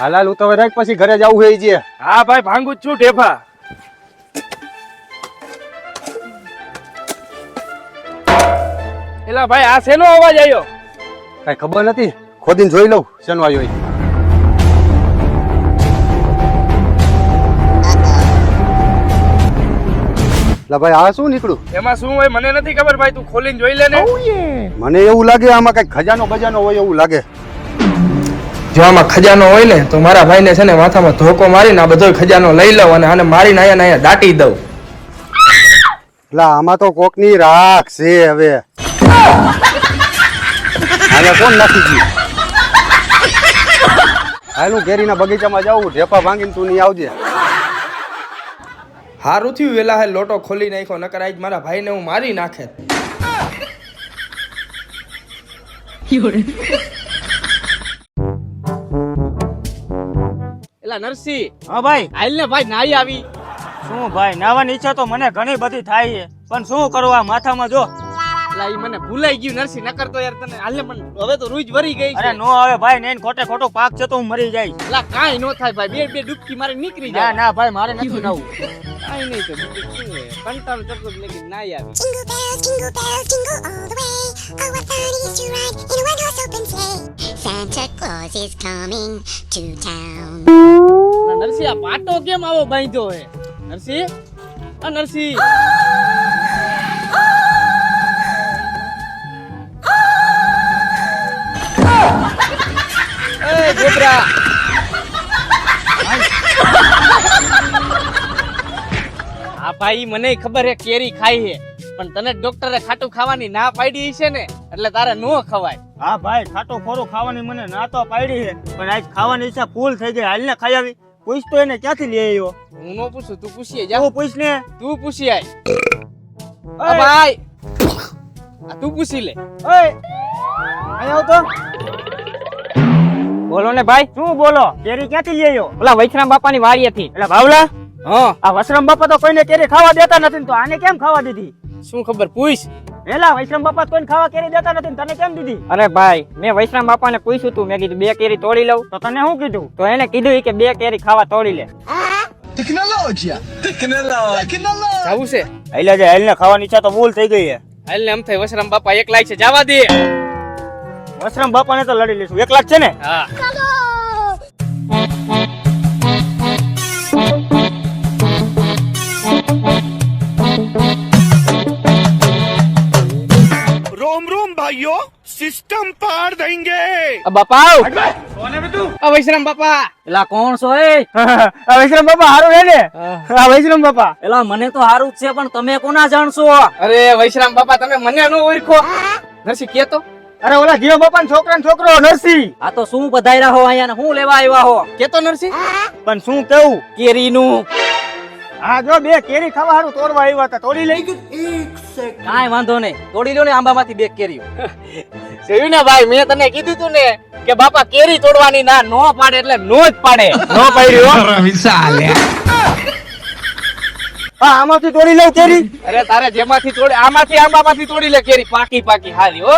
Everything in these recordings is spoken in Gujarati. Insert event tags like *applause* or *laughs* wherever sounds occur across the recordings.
હાલ હાલ હું તો રાખ પછી ઘરે જવું હોય છે હા ભાઈ ભાંગું જ છું ઢેફા. એલા ભાઈ આ શેનો અવાજ આવ્યો કઈ ખબર નથી. ખોદીને જોઈ લઉં શેનો આવ્યો. લા ભાઈ આ શું નીકળ્યું? એમાં શું હોય મને નથી ખબર ભાઈ તું ખોલીને જોઈ લે ને. મને એવું લાગે આમાં કઈ ખજાનો બજાનો હોય એવું લાગે. જો આમાં ખજાનો હોય ને તો મારા ભાઈને છે ને માથામાં ધોકો મારીને આ બધો ખજાનો લઈ લઉં અને આને મારીને અહીંયા ને અહીંયા દાટી દઉં. એટલે આમાં તો કોકની રાખ છે હવે. આને કોણ નાખી ગયું? હાલું કેરીના બગીચામાં જાઉં ઢેપા ભાંગીને તું નહીં આવજે. હારું થયું વેલા હે લોટો ખોલી નાખ્યો નકર આજ મારા ભાઈને હું મારી નાખે. *laughs* એલા નરસિંહ. હા ભાઈ. હાલ ને ભાઈ નાઈ આવી. શું ભાઈ નાવાની ઈચ્છા તો મને ઘણી બધી થાય છે. પણ શું કરવા માથામાં જો. ઈ મને ભૂલાઈ ગયું નરસિંહ નકર તો યાર તને હાલ મને હવે તો રૂજ વરી ગઈ અરે નો આવે ભાઈ ખોટે ખોટો પાક છે તો હું મરી જાય. એલા કાંઈ નો થાય ભાઈ બે બે ડૂબકી મારે નીકળી જાય. ના ભાઈ મારે નથી નાવું કાંઈ નહીં તો? કંટાળો ચડતો લેકિન આવી. Jingle bells, jingle bells, jingle all the way. Oh, what fun it is to ride in a one-horse open sleigh. Santa Claus is coming to town. Narsinh આ પાટો કેમ આવો બાંધ્યો હે? નરસિંહ? આ નરસિંહ. એ ગોબરા. હા ભાઈ મને ખબર હે કેરી ખાઈ હે પણ તને ડોક્ટરે ખાટું ખાવાની ના પાડી છે ને એટલે તારે નો ખવાય. હા ભાઈ ખાટું ખોરું ખાવાની મને ના તો પાડી છે પણ આજ ખાવાની ઈચ્છા ફૂલ થઈ ગઈ હાલ ને ખાઈ આવી. પૂછ તો એને ક્યાંથી લઈ આવ્યો? હું નો પૂછું તું પૂછી જા. હું પૂછ ને. તું પૂછી આય. અ ભાઈ. આ તું પૂછી લે. ઓય, અહીં આવ તો બોલો ને ભાઈ. શું બોલો? કેરી ક્યાંથી લઈ આવ્યો? ઓલા વૈષ્ણવ બાપાની વાડીએથી એટલે ભાવલા હા. આ વસરામ બાપા તો કોઈને કેરી ખાવા દેતા નથી તો આને કેમ ખાવા દીધી? શું ખબર પૂછ. એલા વૈષ્ણવ બાપા તો ખાવા કેરી દેતા નથી તને કેમ દીધી? અરે ભાઈ મેં વૈષ્ણવ બાપાને પૂછ્યું તું મેં કીધું બે કેરી તોડી લઉં. તો તને શું કીધું? તો એને કીધું કે બે કેરી ખાવા તોડી લે. જાવું છે. એટલે જે હેલ ને ખાવાની ઈચ્છા તો ભૂલ થઈ ગઈ છે. હાલ ને એમ થાય વસરામ બાપા એક લાખ છે જવા દે. વસરામ બાપાને તો લડી લઈશું. એક લાખ છે ને? હા. रोम रोम भाइयों सिस्टम पार देंगे આ બાપા આવ આ વૈષ્ણવ બાપા એલા કોણ છો એ આ વૈષ્ણવ બાપા હારું હે ને આ વૈષ્ણવ બાપા એલા મને તો હારું જ છે પણ તમે કોના જાણશો અરે વૈષ્ણવ બાપા તમે મને નો ઓળખો નરસિંહ કેતો અરે ઓલા જીઓ બાપા છોકરા ને છોકરો નરસિંહ આ તો શું બધાયરા હો અહીંયા ને હું લેવા આવ્યા હો કેતો નરસિંહ પણ શું કેવું કેરીનું આ જો બે કેરી ખાવા હારું તોડવા આવ્યા હતા તોડી લઈ કાંઈ વાંધો નહીં. તોડી લો ને આંબામાંથી બે કેરીઓ. *laughs* જોયું ને ભાઈ મેં તને કીધું તું ને કે બાપા કેરી તોડવાની ના નો પાડે એટલે નો જ પાડે. નો પાડ્યો *laughs* હા. આમાંથી તોડી લઉં કેરી? અરે તારે જેમાંથી તોડે આમાંથી આંબામાંથી તોડી લે કેરી. પાકી પાકી હારી હો.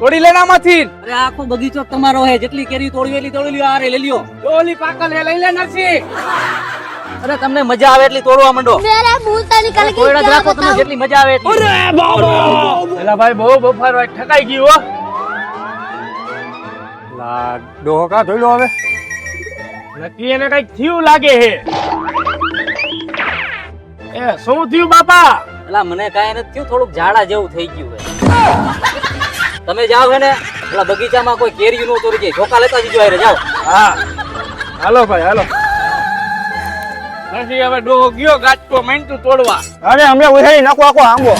તોડી લે ને આમાંથી. અરે આખો બગીચો તમારો હે. જેટલી કેરી તોડવી એટલી તોડી લ્યો. આરે લઈ લ્યો. ઓલી પાકલ હે લઈ લે નરસિંહ. અરે તમને મજા આવે એટલી તોડવા માંડો. મેરા મુંહ તો નીકળ ગઈ તોડવા રાખો તમને જેટલી મજા આવે એટલી. અરે બાબો! એલા ભાઈ બહુ બફાર ભાઈ ઠકાઈ ગયો હો. લા ડોહો કા ધોઈ લો હવે? નક્કી એને કંઈક થયું લાગે હે. એ શું થયું બાપા? એલા મને કાંઈ નથી થયું થોડુંક ઝાડા જેવું થઈ ગયું હે. તમે જાઓ હે ને એલા બગીચામાં કોઈ કેરી નો તોડી કે ઠોકા લેતા જજો આરે જાવ હા. હાલો ભાઈ હાલો. નથી હવે ડોહો ગયો ગાંઠતો માંડતું તોડવા. અરે હમણાં ઉહેરી નાખો આખો આંબો.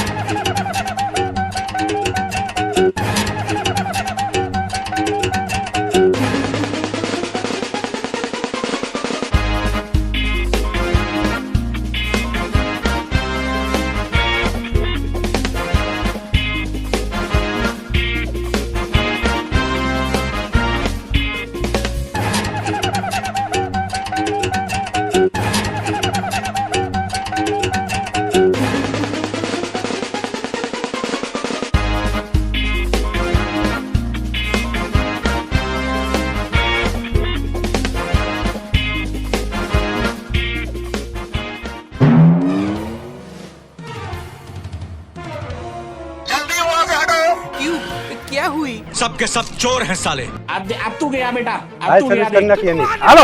सबके सब चोर हैं साले હાલ સર્વિસ કરી નાખી એની હાલો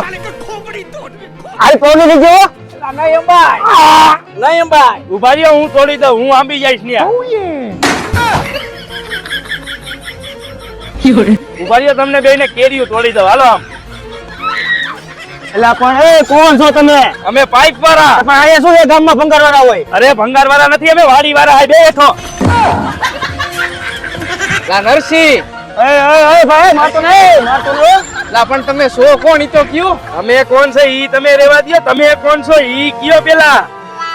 આઈ પૌને દીજો નહીં અંબાઈ નહીં અંબાઈ ઉભા રહ્યો હું તોડી દઉં હું આંબી જઈશ ને ઉભા રહ્યો તમને બેને કેરીયું તોડી દઉં હાલો આમ એટલે પણ એ કોણ છો તમે અમે પાઇપ વાળા પણ અહીંયા શું છે ગામમાં ભંગાર વાળા હોય અરે ભંગાર વાળા નથી અમે વાડી વાળા હાય બેઠો લા નરસિંહ. એ એ એ ભાઈ મારતો નહીં મારતો નહીં લા પણ તમે સો કોણ? ઈ તો કયો? અમે કોણ છે? ઈ તમે રેવા દયો. તમે કોણ છો? ઈ કયો પેલા?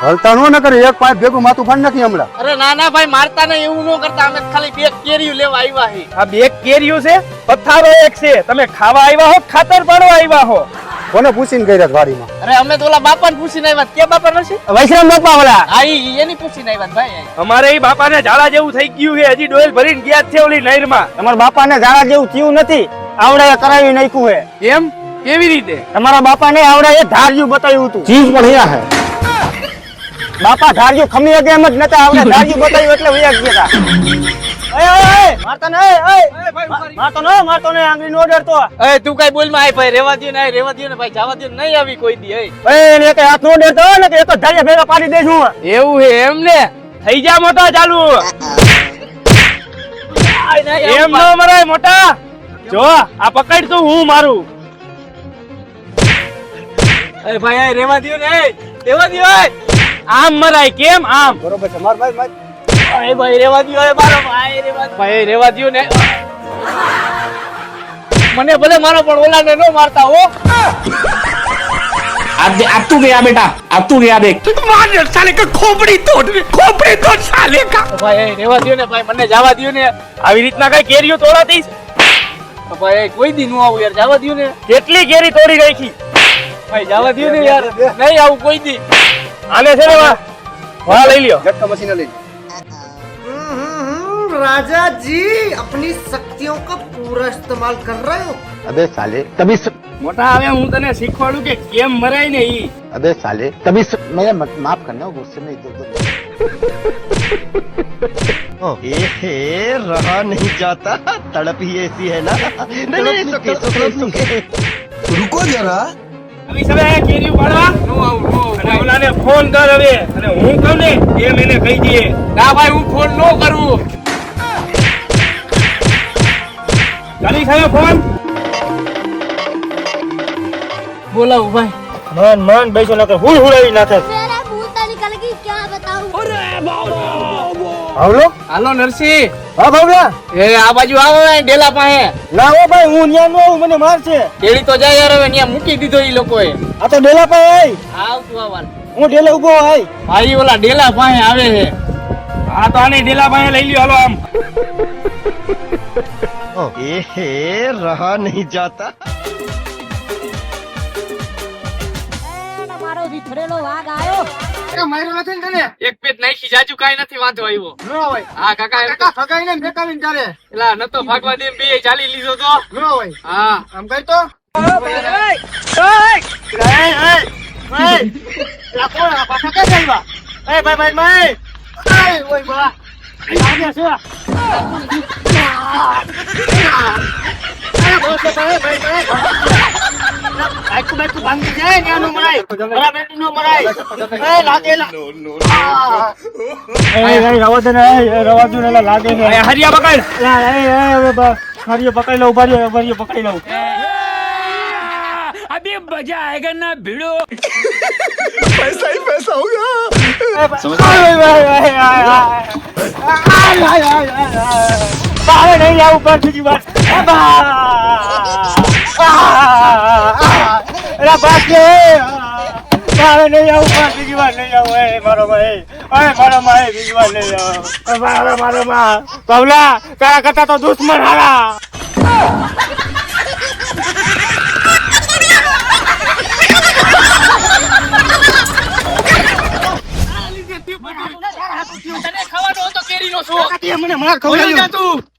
હલતા નો ન કરે એક પાંચ ભેગું માથું ફાડ નાખી હમણાં. અરે ના ના ભાઈ મારતા નહીં એવું ન કરતા. અમે ખાલી બે કેરીયું લેવા આવ્યા હી. આ બે કેરીયું છે? પથ્થારો એક છે. તમે ખાવા આવ્યા હો ખાતર પાડવા આવ્યા હો? કોને પૂછીને ગયા વાડીમાં? અરે અમે તો ઓલા બાપાને પૂછીને આવ્યા કે બાપા નથી? વૈશ્રમ બાપા ઓલા હા ઈ એની પૂછીને આવ્યા ભાઈ. અમારે ઈ બાપાને ઝાડા જેવું થઈ ગયું છે. હજી ડોયલ ભરીને ગયા છે ઓલી નહેરમાં. તમારા બાપાને ઝાડા જેવું થયું નથી. આવડે કરાવી નાખ્યું છે. એમ કેવી રીતે? તમારા બાપાને આવડે એ ધાર્યું બતાવ્યું હતું. ચીજ પણ અહીંયા હે બાપા ધાર્યું ખમી શકે એમ જ નતા આવડે. ધાર્યું બતાવ્યું એટલે વયા ગયા મારતો ને મારતો ને મારતો ને આંગળી નો ડરતો. એ તું કઈ બોલમાં આય ભાઈ રેવા દે ને રેવા દે ને ભાઈ જવા દે નહીં આવી કોઈ દી એ. એ ને કે હાથ નો ડરતો ને કે ભેગા પાડી દેશું. એવું હે એમ ને? થઈ જા મોટા ચાલુ. આય એમ આવું મરાય મોટા. જો આ પકડ તું હું મારું. એ ભાઈ રેવા દે ને રેવા દે આય. આમ મરાય કેમ આમ? બરોબર છે માર ભાઈ માર આય ભાઈ રેવા દે આય મારો ભાઈ રેવા દે ભાઈ રેવા દે ને મને ભલે મારો પણ ઓલાને નો મારતા હો अब अब तू गया बेटा अब तू गया देख मार साले का खोपड़ी तोड़ खोपड़ी तोड़ साले का તો ભાઈ આય રેવા દે ને ભાઈ મને જવા દે ને આવી રીતના કઈ કેરીઓ તોડા દઈશ તો ભાઈ આય કોઈ દી નો આવું યાર જવા દે ને કેટલી કેરી તોડી નાખી ભાઈ જવા દે ને યાર નહીં આવું કોઈ દી આને છે ને વાહ વાહ લઈ લ્યો ઝટકા મશીને લઈ राजा जी अपनी शक्तियों का पूरा इस्तेमाल कर रहे हो? अबे साले तभी स... મોટા હવે હું તને શીખવાડું કે કેમ મરાય ને ઈ અબે સાલે તभी સ... મેરે માફ કરના ગુસ્સે મે इधर ए *laughs* रहा नहीं जाता तड़प ही ऐसी है ना। *laughs* नहीं सुके सुके सुके रुको जरा। હવે સવે કેરી ઉપાડવા નો આવું અને ફોન કર હવે અને હું કહું ને એમ એને કહી દઈએ ના ભાઈ હું ફોન નો કરું કરી ફોન બોલાવું ભાઈ. મન મન બેસો નકર હુળ હુળાવી નાખે. મેરા ભૂતા આવલો? હાલો નરસિંહ. હા બાબલા એ આ બાજુ આવો ને ડેલા પાસે. ના લાવો ભાઈ હું ન્યા નો આવું મને મારશે કેળી તો જાય યાર હવે ન્યા મૂકી દીધો ઈ લોકોએ. આ તો ડેલા પાસે આય આવ તું આવાલ હું ડેલા ઊભો આય ભાઈ ઓલા ડેલા પાસે આવે હે આ તો આની ડેલા પાસે લઈ લ્યો હાલો આમ. ए रहा नहीं जाता મારો વિથરેલો વાઘ આવ્યો એક પેટ નાખી જાજુ કાઈ નથી વાંધો આવ્યો હા કાકા એમ તો ફગાઈને મેકાવીને ચાલે એલા નતો ભાગવા દે બે ચાલી લીધો તો ન હોય હા આમ કઈ તો હરિયા પકડ હરિયો પકડી લઉં ઉભા રહ્યો હરિયો પકડી લઉં अभी मजा आएगा ना भिड़ो બારે નહીં આવું પર બીજી વાર એલા બાપ રે. બારે નહીં આવું પર બીજી વાર નહીં આવું. એ મારો ભાઈ. અરે મારો ભાઈ, બીજી વાર નહીં આવું. મારો મારો માં પવલા તારા કરતા તો દુશ્મન હારા. હતો કેરીનો શોખ મને માર ખવડાવ્યો. તું.